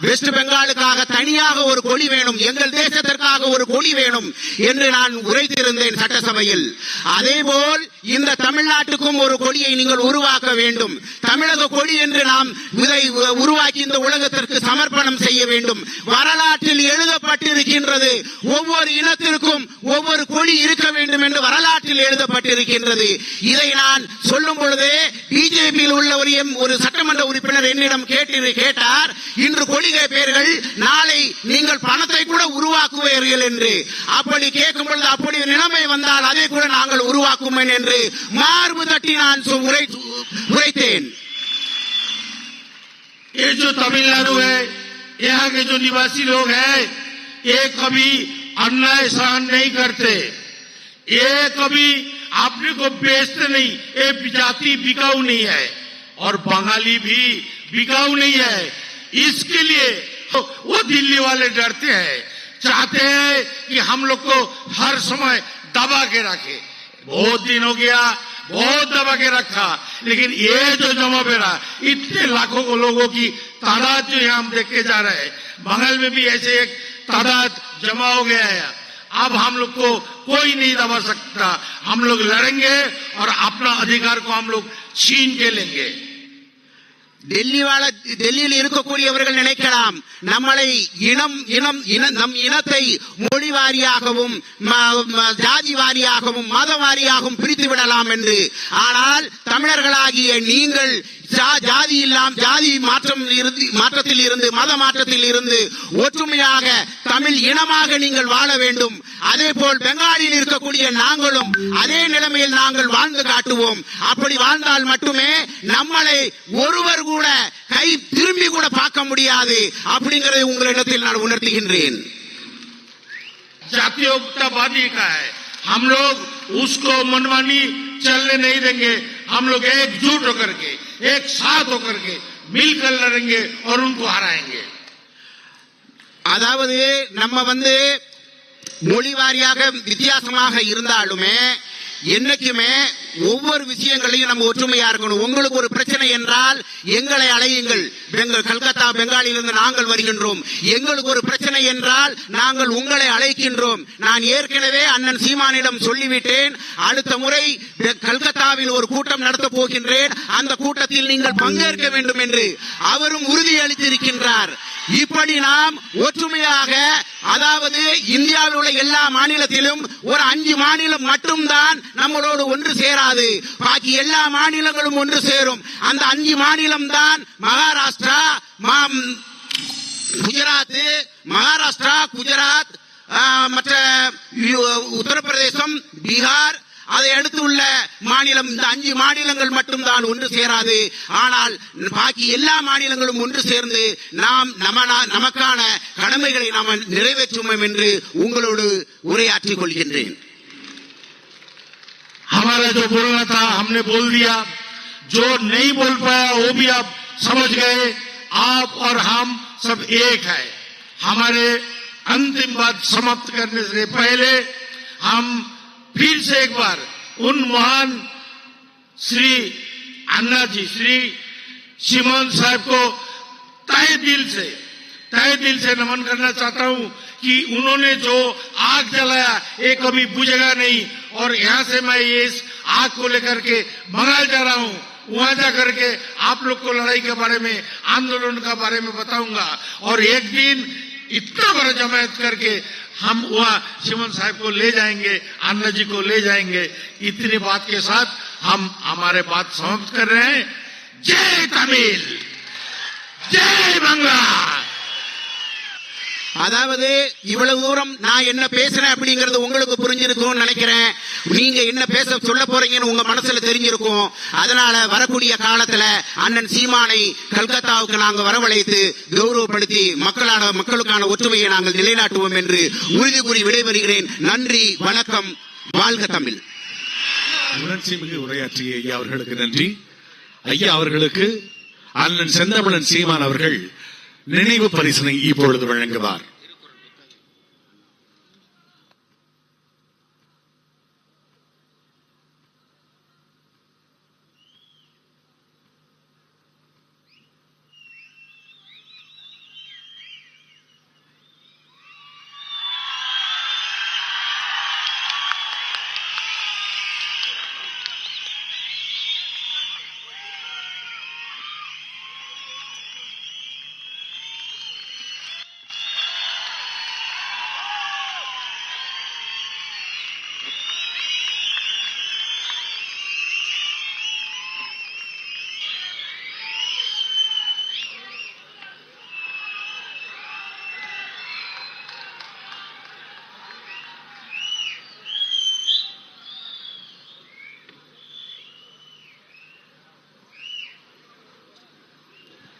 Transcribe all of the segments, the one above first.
West பெங்காலுக்காக தனியாக ஒரு கொடி வேணும் எங்கள் தேசத்திற்காக ஒரு கொடி வேணும் என்று நான் உரைத்திருந்தேன் சட்டசபையில். அதேபோல் இந்த தமிழ்நாட்டுக்கும் ஒரு கொடியை நீங்கள் உருவாக்க வேண்டும். தமிழக கொடி என்று நாம் இதை உருவாக்கி இந்த உலகத்திற்கு சமர்ப்பணம் செய்ய வேண்டும். வரலாற்றில் எழுதப்பட்டிருக்கின்றது ஒவ்வொரு இனத்திற்கும் ஒவ்வொரு கொடி இருக்க வேண்டும் என்று வரலாற்றில் எழுதப்பட்டிருக்கின்றது. இதை நான் சொல்லும் பொழுதே பிஜேபியில் உள்ள ஒரு ஒரு சட்டமன்ற உறுப்பினர் என்னிடம் கேட்டு கேட்டார் இன்று கொள்கை பெயர்கள் நாளை நீங்கள் பணத்தை கூட உருவாக்குவீர்கள் என்று. அப்படி கேட்கும் பொழுது அப்படி நிலைமை வந்தால் அதை கூட நாங்கள் உருவாக்குவேன் என்று மார்பு தட்டி நான் சொ- உரை உரைத்தேன் ये जो तमिलनाडु है यहाँ के जो निवासी लोग हैं ये कभी अन्याय सहन नहीं करते ये कभी अपने को बेचते नहीं ये जाति बिकाऊ नहीं है और बंगाली भी बिकाऊ नहीं है इसके लिए तो वो दिल्ली वाले डरते हैं चाहते हैं कि हम लोग को हर समय दबा के रखे बहुत दिन हो गया, बहुत दबा के रखा। लेकिन ये जो जमा बेरा इतने लाखों को लोगों की तादाद जो यहाँ हम देख के जा रहे हैं, बंगाल में भी ऐसे एक तादाद जमा हो गया है। अब हम लोग को कोई नहीं दबा सकता। हम लोग लड़ेंगे और अपना अधिकार को हम लोग छीन के लेंगे। டெல்லி வாழ டெல்லியில் இருக்கக்கூடியவர்கள் நினைக்கலாம். நம்மளை இனம் இனம் இன நம் இனத்தை மொழி வாரியாகவும் ம- ஜாதி வாரியாகவும் மத வாரியாகவும் பிரித்து விடலாம் என்று. ஆனால் தமிழர்களாகிய நீங்கள் ஜாதி இல்லாம் ஜாதி மாற்றம் இருந்து மாற்றத்தில் இருந்து மத மாற்றத்தில் இருந்து ஒற்றுமையாக தமிழ் இனமாக நீங்கள் வாழ வேண்டும் அதே போல் பெங்காலில் இருக்கக்கூடிய நாங்களும் அதே நிலைமையில் நாங்கள் வாழ்ந்து காட்டுவோம் அப்படி வாழ்ந்தால் மட்டுமே நம்மளை ஒருவர் கூட கை திரும்பி கூட பார்க்க முடியாது அப்படிங்கறதை உங்களிடத்தில் நான் உணர்த்துகின்றேன் जातीयतावादी का है हम लोग उसको मनमानी चलने नहीं देंगे हम लोग एकजुट होकर के एक साथ होकर के मिलकर लड़ेंगे और उनको हराएंगे அதாவது நம்ம வந்து மொழி வாரியாக வித்தியாசமாக இருந்தாலுமே என்னைக்குமே ஒவ்வொரு விஷயங்களையும் நம்ம ஒற்றுமையா இருக்கணும். உங்களுக்கு ஒரு பிரச்சனை என்றால் எங்களை அழையுங்கள். பெங்க- கல்கத்தா பெங்காலிலிருந்து நாங்கள் வருகின்றோம். எங்களுக்கு ஒரு பிரச்சனை என்றால் நாங்கள் உங்களை அழைக்கின்றோம். நான் ஏற்கனவே அண்ணன் சீமானிடம் சொல்லிவிட்டேன். அடுத்த முறை கல்கத்தாவில் ஒரு கூட்டம் நடத்த போகின்றேன். அந்த கூட்டத்தில் நீங்கள் பங்கேற்க வேண்டும் என்று அவரும் உறுதியளித்திருக்கின்றார். இப்படி நாம் ஒற்றுமையாக அதாவது இந்தியாவில் உள்ள எல்லா மாநிலத்திலும் ஒரு அஞ்சு மாநிலம் மட்டும்தான் நம்மளோடு ஒன்று சேராது. பாக்கி எல்லா மாநிலங்களும் ஒன்று சேரும். அந்த அஞ்சு மாநிலம் தான் மகாராஷ்டிரா மா- குஜராத் மகாராஷ்டிரா குஜராத் மற்ற உத்தரப்பிரதேசம் பீகார் அதை அடுத்து மாநிலம் இந்த அஞ்சு மாநிலங்கள் மட்டும்தான் ஒன்று சேராது ஆனால் பாக்கி எல்லா மாநிலங்களும் ஒன்று சேர்ந்து நாம் நம நமக்கான கடமைகளை நாம் நிறைவேற்றுவோம் என்று உங்களோடு உரையாற்றிக் கொள்கின்றேன் हमारा जो बोलना था हमने बोल दिया जो नहीं बोल पाया वो भी आप समझ गए आप और हम सब एक है हमारे अंतिम बात समाप्त करने से पहले हम फिर से एक बार उन महान श्री अन्ना जी, श्री सिमोन साहब को तय दिल से तय दिल से नमन करना चाहता हूँ कि उन्होंने जो आग जलाया, ये कभी बुझेगा नहीं। और यहाँ से मैं ये इस आग को लेकर के बंगाल जा रहा हूँ। वहाँ जा करके आप लोग को लड़ाई के बारे में, आंदोलन के बारे में बताऊँगा। और एक दिन इतना बड़ा जमायत करके हम वहाँ शिवन साहब को ले जाएँगे अन्ना जी को ले जाएँगे। इतनी बात के साथ हम हमारे बात समाप्त कर रहे हैं। जय तमिल, जय बंगला। அதாவது இவ்வளவு தூரம் நான் என்ன பேசுறேன் அப்படிங்கறது உங்களுக்கு புரிஞ்சிருக்கும்னு நினைக்கிறேன். நீங்க என்ன பேச சொல்ல போறீங்கன்னு உங்க மனசுல தெரிஞ்சிருக்கும். அதனால வரக்கூடிய காலத்துல அண்ணன் சீமானை கல்கத்தாவுக்கு நாங்க வரவழைத்து கௌரவப்படுத்தி மக்களான மக்களுக்கான ஒற்றுமையை நாங்கள் நிலைநாட்டுவோம் என்று உறுதி கூறி விடைபெறுகிறேன். நன்றி வணக்கம் வாழ்க தமிழ். உணர்ச்சி உரையாற்றிய ஐயா அவர்களுக்கு நன்றி. ஐயா அவர்களுக்கு அண்ணன் செந்தமிழன் சீமான் அவர்கள் நினைவு பரிசனை இப்பொழுது வழங்குவார்.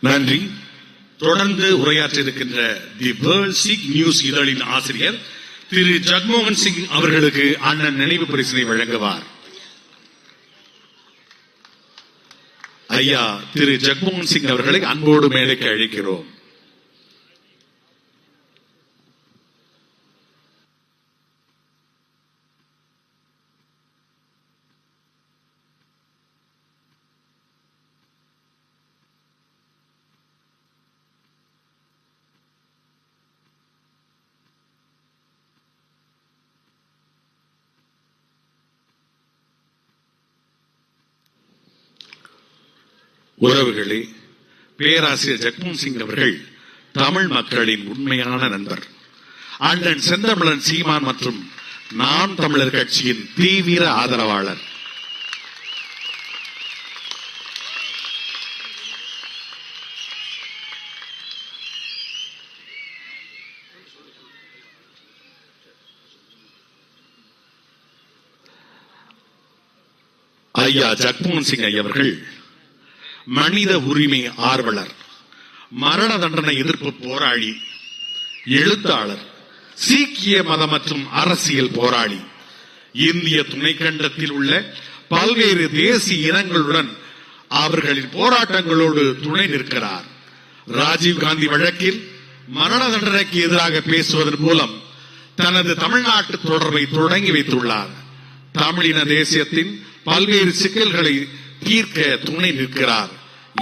நன்றி. தொடர்ந்து உரையாற்ற இருக்கின்ற தி வேர்ல்ட் சிக் நியூஸ் இதழின் ஆசிரியர் திரு ஜக்மோகன் சிங் அவர்களுக்கு அண்ணன் நினைவு பரிசினை வழங்குவார். ஐயா திரு ஜக்மோகன் சிங் அவர்களை அன்போடு மேடைக்கு அழைக்கிறோம். உறவுகளே பேராசிரியர் ஜக்மோகன் சிங் அவர்கள் தமிழ் மக்களின் உண்மையான நண்பர். அண்ணன் செந்தமிழன் சீமான் மற்றும் நாம் தமிழர் கட்சியின் தீவிர ஆதரவாளர். ஐயா ஜக்மோகன் சிங் ஐயா அவர்கள் மனித உரிமை ஆர்வலர் மரண தண்டனை எதிர்ப்பு போராளி எழுத்தாளர் சீக்கிய மத மற்றும் அரசியல் போராளி. இந்திய துணைக்கண்டத்தில் உள்ள பல்வேறு தேசிய இனங்களுடன் அவர்களின் போராட்டங்களோடு துணை நிற்கிறார். ராஜீவ் காந்தி வழக்கில் மரண தண்டனைக்கு எதிராக பேசுவதன் மூலம் தனது தமிழ்நாட்டு தொடர்பை தொடங்கி வைத்துள்ளார். தமிழின தேசியத்தின் பல்வேறு சிக்கல்களை தீர்க்க துணை நிற்கிறார்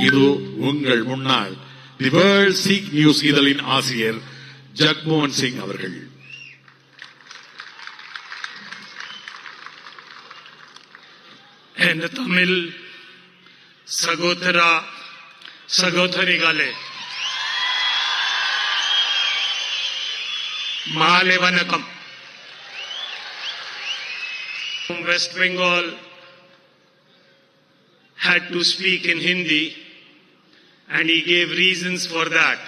இது உங்கள் முன்னால் தி வேர்ல்ட் சீக் நியூஸ் இதழின் ஆசிரியர் ஜக்மோகன் சிங் அவர்கள் என் தமிழ் சகோதரா சகோதரிகளே மாலை வணக்கம் West Bengal had to speak in Hindi and he gave reasons for that.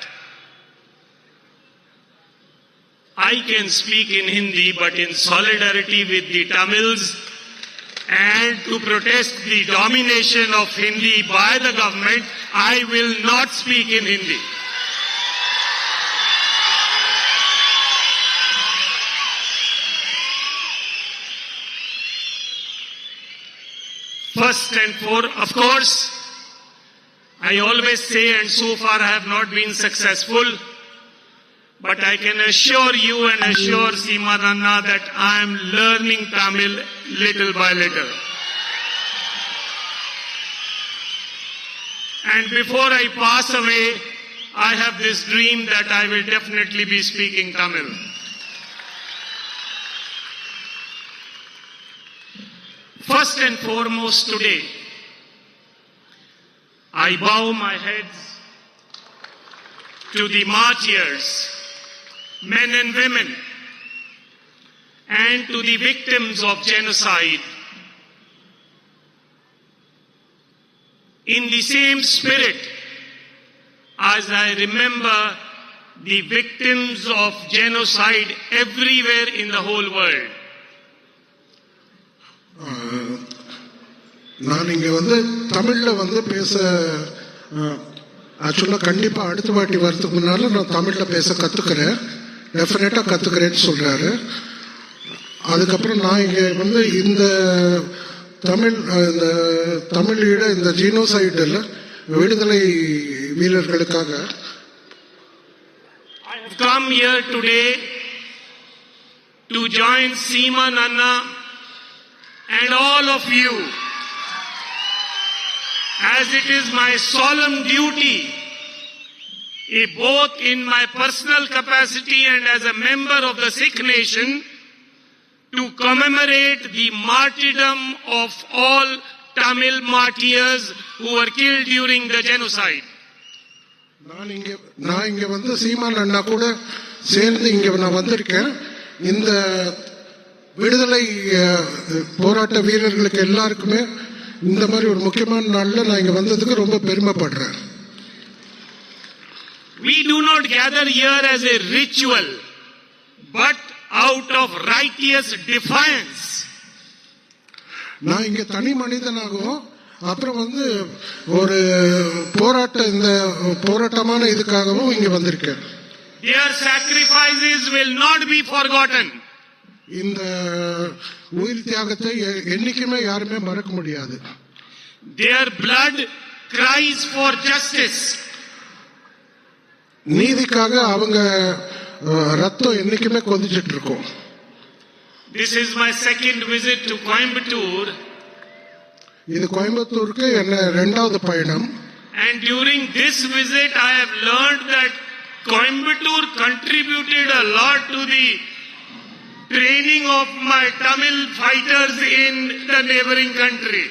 I can speak in Hindi but in solidarity with the Tamils and to protest the domination of Hindi by the government, I will not speak in Hindi. First and for, of course, I always say, and so far I have not been successful, but I can assure you and assure Seemaranna that I am learning Tamil little by little. And before I pass away, I have this dream that I will definitely be speaking Tamil. First and foremost today, I bow my heads to the martyrs, men and women, and to the victims of genocide. In the same spirit, as I remember the victims of genocide everywhere in the whole world. நான் இங்கே வந்து தமிழில் வந்து பேச ஆக்சுவலாக கண்டிப்பாக அடுத்த வாட்டி வரதுக்கு முன்னால் நான் தமிழில் பேச கற்றுக்கிறேன் டெஃபினட்டாக கற்றுக்கிறேன்னு சொல்கிறாரு அதுக்கப்புறம் நான் இங்கே வந்து இந்த தமிழ் இந்த தமிழீழ இந்த ஜீனோசைடில் விடுதலை வீரர்களுக்காக come here today to join Seema Nanna and all of you as it is my solemn duty, eh, both in my personal capacity and as a member of the Sikh nation, to commemorate the martyrdom of all Tamil martyrs who were killed during the genocide. நான் இங்க நான் இங்க வந்து சீமான் அண்ணா கூட சேர்ந்து இங்க நான் வந்திருக்கேன் இந்த விடுதலை போராட்ட வீரர்களுக்கு எல்லாருக்குமே இந்த மாதிரி ஒரு முக்கியமான நாள்ல நான் இங்க வந்ததுக்கு ரொம்ப பெருமைப்படுறேன் We do not gather here as a ritual, but out of righteous defiance. நான் இங்க தனி மனிதனாகவும் அப்புறம் வந்து ஒரு போராட்ட இந்த போராட்டமான இதுக்காகவும் இங்க வந்திருக்கேன் Their sacrifices will not be forgotten. இந்த உயிர் தியாகத்தை என்னைக்குமே யாருமே மறக்க முடியாது Their blood cries for justice. நீதிக்காக அவங்க ரத்தம் என்னைக்குமே கொதிச்சிட்டு இருக்கும் This is my second visit to Coimbatore, இது கோயம்புத்தூருக்கு என்ன ரெண்டாவது பயணம் and during this visit, I have learned that Coimbatore contributed a lot to the training of my Tamil fighters in the neighboring country.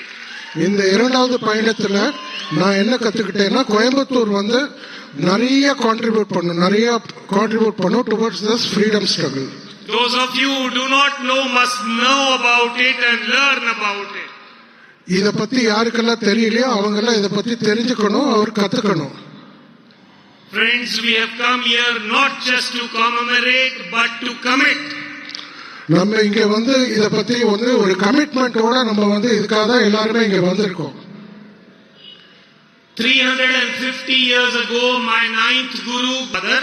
இந்த இரண்டாவது பயணத்துல நான் என்ன கத்துக்கிட்டேன்னா கோயம்புத்தூர் வந்து நிறைய கான்ட்ரிபியூட் பண்ணும் நிறைய கான்ட்ரிபியூட் பண்ணும் towards this freedom struggle Those of you who do not know must know about it and learn about it. இத பத்தி யாருக்கெல்லாம் தெரியலையோ அவங்க எல்லாம் இத பத்தி தெரிஞ்சுக்கணும் அவர் கத்துக்கணும் Friends, we have come here not just to commemorate but to commit. நம்ம இங்க வந்து இத பத்தி வந்து ஒரு கமிட்மெண்டோட நம்ம வந்து இதுக்காக தான் எல்லாருமே இங்க வந்திருக்கோம் 350 years ago, my ninth Guru, brother,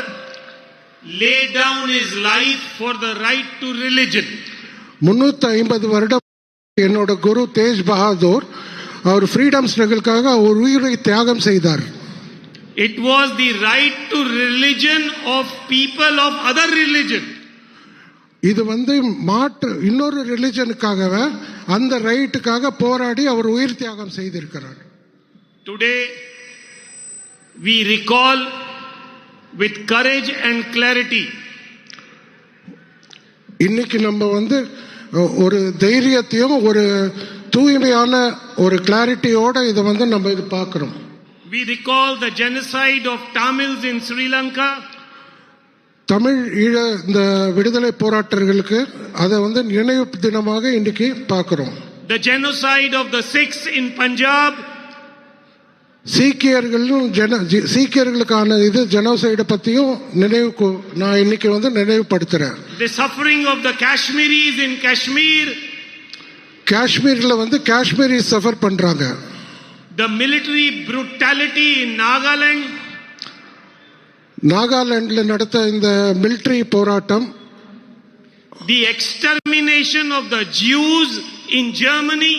laid down his life for the right to religion. முன்னூத்தி ஐம்பது வருடம் என்னோட குரு தேஜ் பகாதூர் அவர் ஃப்ரீடம் ஸ்ட்ரகிள்காக ஒரு உயிரை தியாகம் செய்தார் It was the right to religion of people of other religion. இது வந்து மாற்று இன்னொரு ரிலிஜனுக்காகவே அந்த ரைட்டுக்காக போராடி அவர் உயிர் தியாகம் செய்திருக்கிறார். Today, we recall with courage and clarity. இன்னைக்கு நம்ம வந்து ஒரு தைரியத்தையும் ஒரு தூய்மையான ஒரு கிளாரிட்டியோட இதை வந்து நம்ம இது பார்க்கிறோம். We recall the genocide of Tamils in Sri Lanka, Tamil ஈழ இந்த விடுதலை போராட்டர்களுக்கு அதை வந்து நினைவு தினமாக இன்னைக்கு பார்க்கிறோம். The genocide of the Sikhs in Punjab, சீக்கியர்களும் ஜன சீக்கியர்களுக்கான இது ஜனோசைடை பத்தியும் நினைவு நான் இன்னைக்கு வந்து நினைவுபடுத்துறேன். The suffering of the Kashmiris in Kashmir, காஷ்மீர்ல வந்து காஷ்மீரி சஃபர் பண்றாங்க. The military brutality in Nagaland, நாகாலாந்துல நடத்த இந்த மிலிட்டரி போராட்டம் the extermination of the Jews in Germany,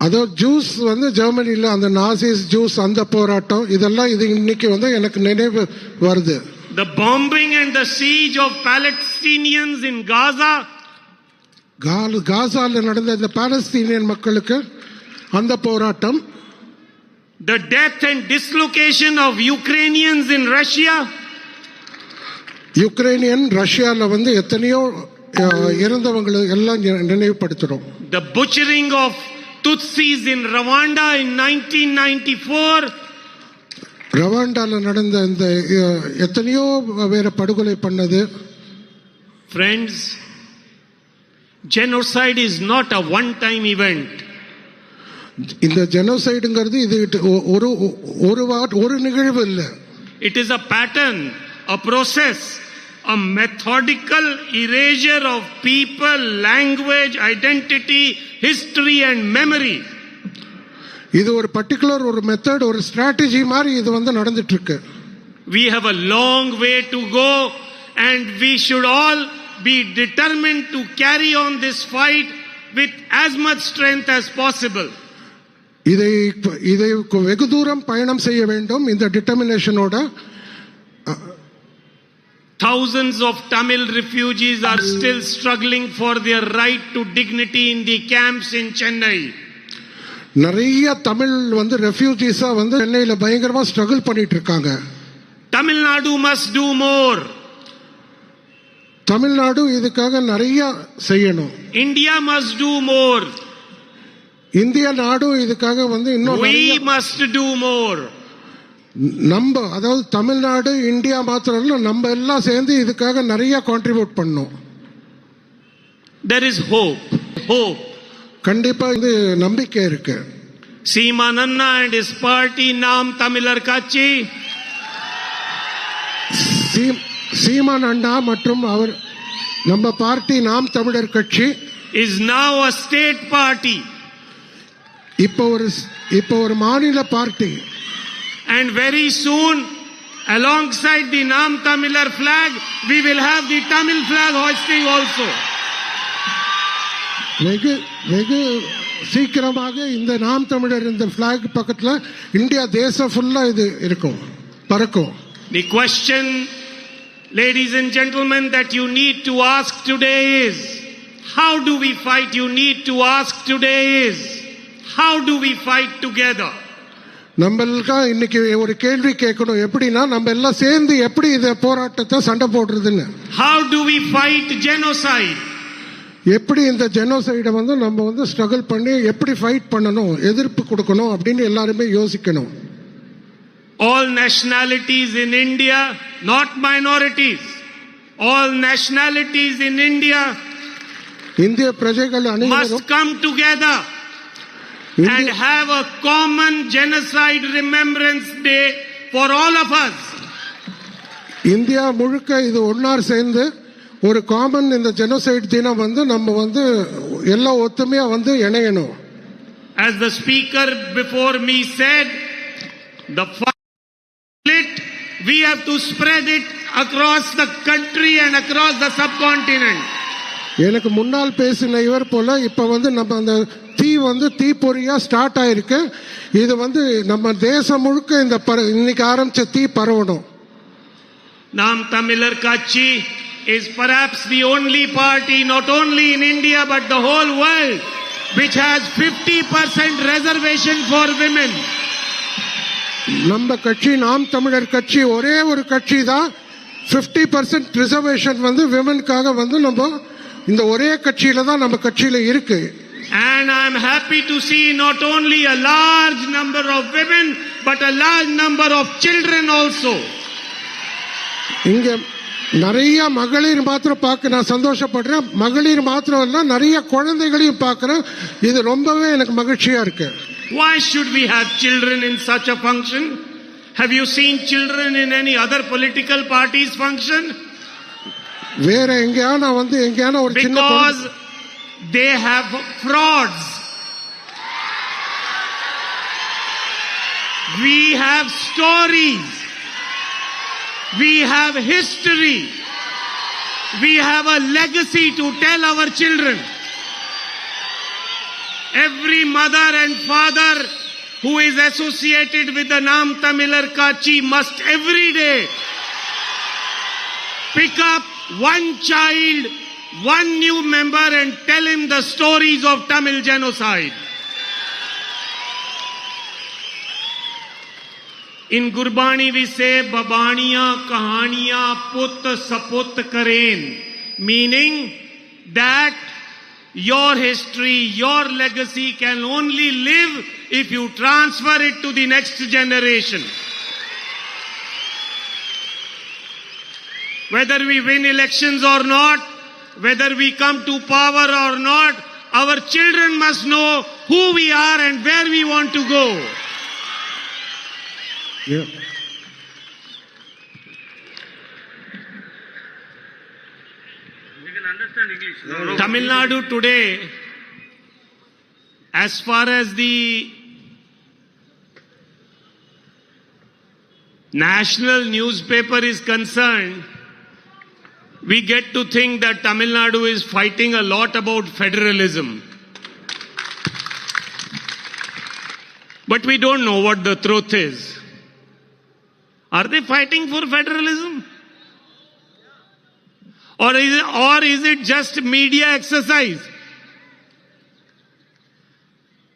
அதோ ஜூஸ் வந்து ஜெர்மனில அந்த நாசிஸ் ஜூஸ் அந்த போராட்டம் இதெல்லாம் இது இன்னைக்கு வந்து எனக்கு நினைவு வருது. The bombing and the siege of Palestinians in Gaza, கால் காசால நடந்த இந்த பாலஸ்தீனியன் மக்களுக்கு அந்த போராட்டம். the death and dislocation of Ukrainians in Russia, Ukrainian ரஷ்யால வந்து எத்தனையோ அஹ், இறந்தவங்களை எல்லாம் நினை- நினைவுபடுத்துறோம் the butchering of Tutsis in Rwanda in 1994, ரவாண்டால நடந்த இந்த அஹ், எத்தனையோ வேற படுகொலை பண்ணது Friends, genocide is not a one time event. இந்த ஜெனோசைடுங்கிறது இது இட்டு- ஒ- ஒரு ஒரு வாட் ஒரு நிகழ்வு இல்லை It is a pattern, a process, a methodical erasure of people, language, identity, history, and memory. இது ஒரு பர்டிகுலர் ஒரு மெத்தட் ஒரு ஸ்ட்ராட்டஜி மாதிரி இது வந்து நடந்துட்டு இருக்கு We have a long way to go, and we should all be determined to carry on this fight with as much strength as possible. இதை இதை வெகு தூரம் பயணம் செய்ய வேண்டும் இந்த டிட்டர்மினேஷனோட Thousands of Tamil refugees are still struggling for their right to dignity in the camps in Chennai. நிறைய தமிழ் வந்து ரெஃப்யூஜிஸா வந்து சென்னையில பயங்கரமா ஸ்ட்ரகிள் பண்ணிட்டு இருக்காங்க Nadu must do more. Tamil Nadu இதுக்காக நிறைய செய்யணும் India must do more. இந்திய நாடும் இதுக்காக வந்து இன்னும் We must do more. நம்ம அதாவது தமிழ்நாடு இந்தியா மாத்திரம் இல்ல நம்ம எல்லாம் சேர்ந்து இதுக்காக நிறைய கான்ட்ரிபியூட் பண்ணோம் There is hope. Hope. கண்டிப்பா இது நம்பிக்கை இருக்கு Seemananna and his party Nam Tamilar Kachi சீ- சீமான் அண்ணா மற்றும் அவர் நம்ம பார்ட்டி நாம் தமிழர் கட்சி is now a state party. இப்போ ஒரு இப்போ ஒரு மாநில party And very soon, alongside the Nam Tamilar flag, we will have the Tamil flag hoisting also. வெகு வெகு சீக்கிரமாக இந்த நாம் தமிழர் இந்த பிளாக் பக்கத்துல இந்தியா தேசம் ஃபுல்லா இது இருக்கும் பறக்கும் The question, ladies and gentlemen, that you need to ask today is how do we fight? You need to ask today is how do we fight together? நம்மளுக்கா இன்னைக்கு ஒரு கேள்வி கேட்கணும். எப்படின்னா நம்ம எல்லாம் சேர்ந்து எப்படி இந்த போராட்டத்தை சண்டை போடுறதுன்னு. How do we fight genocide? எப்படி இந்த ஜெனோசைடை வந்து நம்ம வந்து ஸ்ட்ரகிள் பண்ணி எப்படி ஃபைட் பண்ணணும் எதிர்ப்பு கொடுக்கணும் அப்படின்னு எல்லாருமே யோசிக்கணும். All nationalities in India, not minorities, all nationalities in India இந்திய பிரஜைகள் must அனைவரும் come together. and இந்திய- have a common genocide remembrance day for all of us. India முழுக்க இது ஒன்னார் சேர்ந்து ஒரு காமன் இந்த ஜெனோசைட் தினம் வந்து நம்ம வந்து எல்லாம் ஒத்துமையா வந்து இணையணும் As the speaker before me said, the split, we have to spread it across the country and across the subcontinent. எனக்கு முன்னால் பேசின இவர் போல இப்ப வந்து நம்ம அந்த தீ வந்து தீப்பொறியா ஸ்டார்ட் ஆயிருக்கு. இது வந்து நம்ம தேசம் முழுக்க இந்த பர- இன்னைக்கு ஆரம்பிச்ச தீ பரவணும். Nam Tamilar Kachi is perhaps the only party, not only in India but the whole world, which has 50% reservation for women. நம்ம கட்சி நாம் தமிழர் கட்சி ஒரே ஒரு கட்சி தான் 50% பர்சன்ட் ரிசர்வேஷன் வந்து விமனுக்காக வந்து நம்ம இந்த ஒரே கட்சியில தான் நம்ம கட்சியில இருக்கு And I'm happy to see not only a large number of women, but a large number of children also. இங்க நிறைய மகளிர் மாத்திரம் பார்க்க நான் சந்தோஷப்படுறேன் மகளிர் மாத்திரம் இல்ல நிறைய குழந்தைகளையும் பார்க்கிறேன் இது ரொம்பவே எனக்கு மகிழ்ச்சியா இருக்கு Why should we have children in such a function? Have you seen children in any other political party's function? வேற எங்கேயா நான் வந்து எங்கேயான ஒரு சின்ன Because குழந்தை- they have frauds. We have stories. We have history. We have a legacy to tell our children. Every mother and father who is associated with the Nam Tamilar Kachi must every day pick up one child, one new member and tell him the stories of Tamil genocide. In Gurbani we say Babaniya Kahaniya Put Saput Karen, meaning that your history, your legacy can only live if you transfer it to the next generation. Whether we win elections or not, whether we come to power or not, our children must know who we are and where we want to go. Yeah. Tamil Nadu today, as far as the national newspaper is concerned, we get to think that Tamil Nadu is fighting a lot about federalism. But we don't know what the truth is. Are they fighting for federalism? Or is it, or is it just media exercise?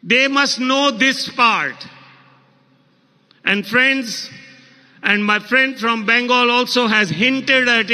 They must know this part. And friends, and my friend from Bengal also has hinted at it.